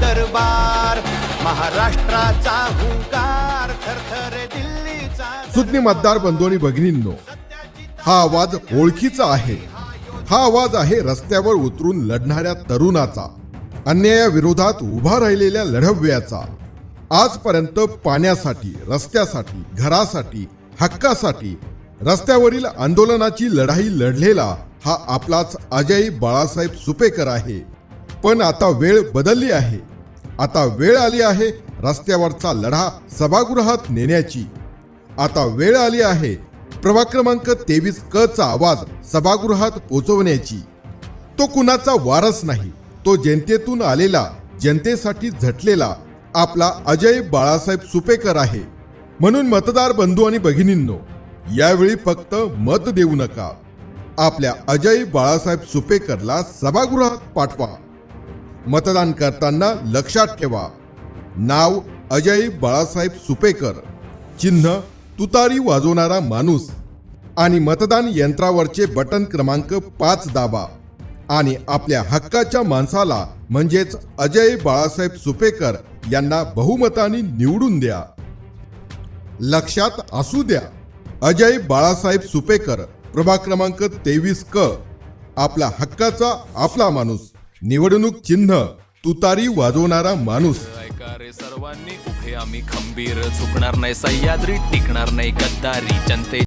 दरबार महाराष्ट्राचा हुंकार थरथर दिल्लीचा सुज्ञ मतदार बंधू आणि भगिनींनो हा आवाज ओळखीचा आहे. हा आवाज आहे रस्त्यावर उतरून लढणाऱ्या तरुणाचा. अन्यायाविरोधात उभा राहिलेल्या लढव्याचा. आजपर्यंत पाण्यासाठी रस्त्यासाठी घरासाठी हक्कासाठी रस्त्यावरील आंदोलनाची लढाई लढलेला हा आपलाच अजय बाळासाहेब सुपेकर आहे. पण आता वेळ बदलली आहे. आता वेळ आली आहे रस्त्यावरचा लढा सभागृहात नेण्याची. आता वेळ आली आहे प्रभाग क्रमांक तेवीस क चा आवाज सभागृहात पोचवण्याची. तो कुणाचा वारस नाही तो जनतेतून आलेला जनतेसाठी झटलेला आपला अजय बाळासाहेब सुपेकर आहे. म्हणून मतदार बंधू आणि भगिनींनो यावेळी फक्त मत देऊ नका. आपल्या अजय बाळासाहेब सुपेकरला सभागृहात पाठवा. मतदान करताना लक्षात ठेवा. नाव अजय बाळासाहेब सुपेकर. चिन्ह तुतारी वाजवणारा माणूस. आणि मतदान यंत्रावरचे बटन क्रमांक पाच दाबा. आणि आपल्या हक्काच्या माणसाला म्हणजेच अजय बाळासाहेब सुपेकर यांना बहुमताने निवडून द्या. लक्षात असू द्या अजय बाळासाहेब सुपेकर प्रभाग क्रमांक तेवीस क. आपला हक्काचा आपला माणूस. निवडणूक चिन्ह तुतारी वाजवणारा माणूस. ऐका रे सर्वांनी उभे आम्ही खंबीर. चुकणार नाही सह्याद्री टिकणार नाही गद्दारी. जनते